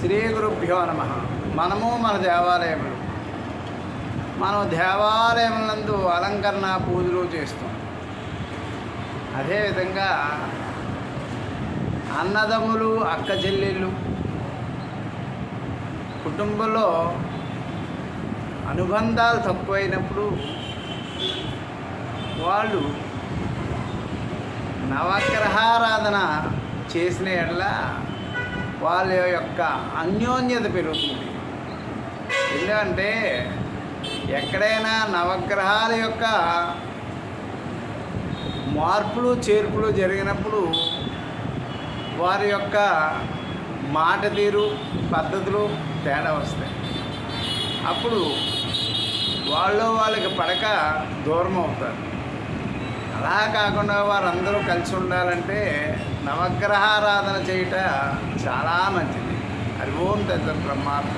శ్రీ గురుభ్యో నమ. మనము మన దేవాలయములు. మనం దేవాలయములందు అలంకరణ పూజలు చేస్తాం. అదేవిధంగా అన్నదమ్ములు అక్క చెల్లెళ్ళు కుటుంబంలో అనుబంధాలు తక్కువైనప్పుడు వాళ్ళు నవగ్రహారాధన చేసిన ఎడలా వాళ్ళ యొక్క అన్యోన్యత పెరుగుతుంది. ఎందుకంటే ఎక్కడైనా నవగ్రహాల యొక్క మార్పులు చేర్పులు జరిగినప్పుడు వారి యొక్క మాట తీరు పద్ధతులు తేడా వస్తాయి. అప్పుడు వాళ్ళు వాళ్ళకి పడక దూరం అవుతారు. అలా కాకుండా వారందరూ కలిసి ఉండాలంటే నవగ్రహారాధన చేయట చాలా మంచిది. హరి ఓం తగ్గ బ్రహ్మాత్మ